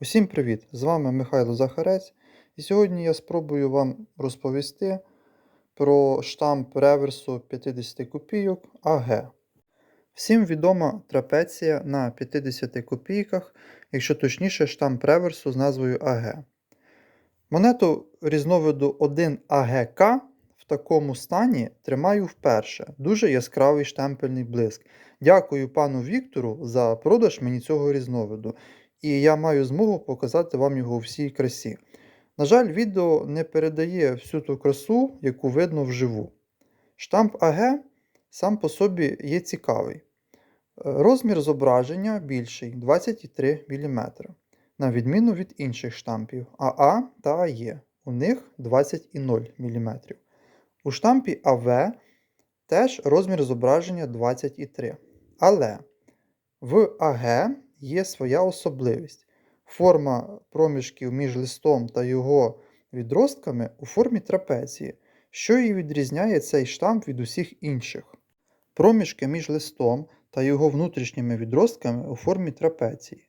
Усім привіт! З вами Михайло Захарець, і сьогодні я спробую вам розповісти про штамп реверсу 50 копійок АГ. Всім відома трапеція на 50 копійках, якщо точніше, штамп реверсу з назвою АГ. Монету різновиду 1 АГК в такому стані тримаю вперше. Дуже яскравий штемпельний блиск. Дякую пану Віктору за продаж мені цього різновиду і я маю змогу показати вам його у всій красі. На жаль, відео не передає всю ту красу, яку видно вживу. Штамп АГ сам по собі є цікавий. Е, Розмір зображення більший 23 мм, на відміну від інших штампів АА та АЕ. У них 20,0 мм. У штампі АВ теж розмір зображення 23 Але в АГ є своя особливість. Форма проміжків між листом та його відростками у формі трапеції, що і відрізняє цей штамп від усіх інших. Проміжки між листом та його внутрішніми відростками у формі трапеції.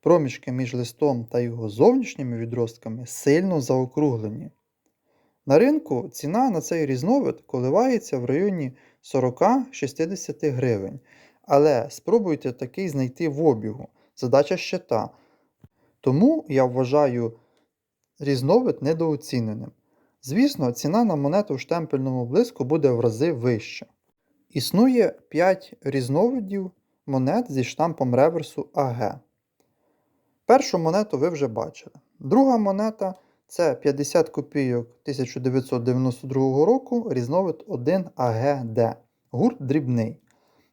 Проміжки між листом та його зовнішніми відростками сильно заокруглені. На ринку ціна на цей різновид коливається в районі 40-60 гривень. Але спробуйте такий знайти в обігу. Задача ще та. Тому я вважаю різновид недооціненим. Звісно, ціна на монету в штемпельному блиску буде в рази вища. Існує 5 різновидів монет зі штампом реверсу АГ. Першу монету ви вже бачили. Друга монета це 50 копійок 1992 року різновид 1 АГД. Гурт дрібний.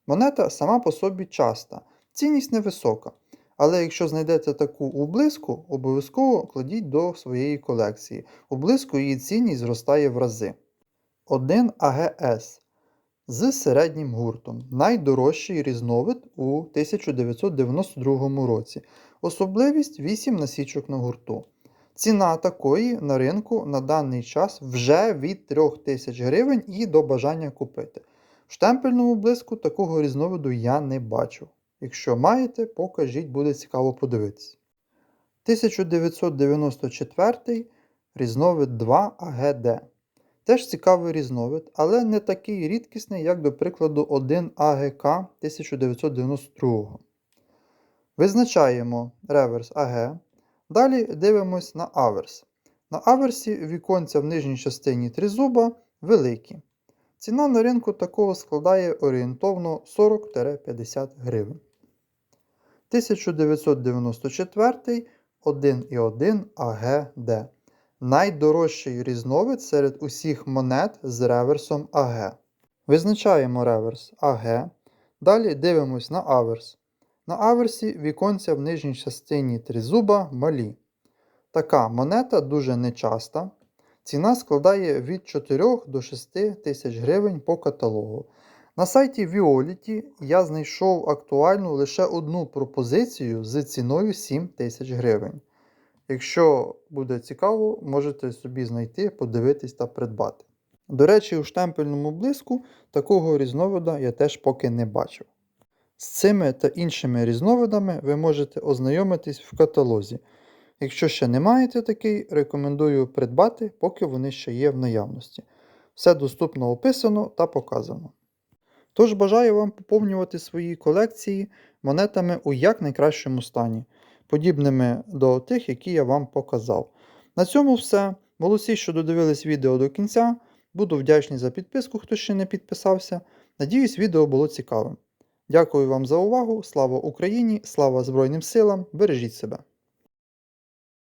Монета сама по собі часта, цінність невисока. Але якщо знайдете таку у обов'язково кладіть до своєї колекції. У блиску її цінність зростає в рази. 1 АГС з середнім гуртом. Найдорожчий різновид у 1992 році. Особливість 8 насічок на гурту. Ціна такої на ринку на даний час вже від 3000 гривень і до бажання купити. В штемпельному блиску такого різновиду я не бачу. Якщо маєте, покажіть, буде цікаво подивитися. 1994 різновид 2 АГД. Теж цікавий різновид, але не такий рідкісний, як, до прикладу, 1 АГК 1992. Визначаємо реверс АГ. Далі дивимось на аверс. На аверсі віконця в нижній частині тризуба великі. Ціна на ринку такого складає орієнтовно 40-50 гривень. 1994 1,1 АГД. Найдорожчий різновид серед усіх монет з реверсом АГ. Визначаємо реверс АГ. Далі дивимось на аверс. На аверсі віконця в нижній частині тризуба малі. Така монета дуже нечаста. Ціна складає від 4 до 6 тисяч гривень по каталогу. На сайті Violet я знайшов актуальну лише одну пропозицію з ціною 7 тисяч гривень. Якщо буде цікаво, можете собі знайти, подивитись та придбати. До речі, у штемпельному блиску такого різновида я теж поки не бачив. З цими та іншими різновидами ви можете ознайомитись в каталозі. Якщо ще не маєте такий, рекомендую придбати, поки вони ще є в наявності. Все доступно описано та показано. Тож бажаю вам поповнювати свої колекції монетами у якнайкращому стані, подібними до тих, які я вам показав. На цьому все. Молодці, що додивились відео до кінця. Буду вдячний за підписку, хто ще не підписався. Надіюсь, відео було цікавим. Дякую вам за увагу. Слава Україні! Слава Збройним силам! Бережіть себе!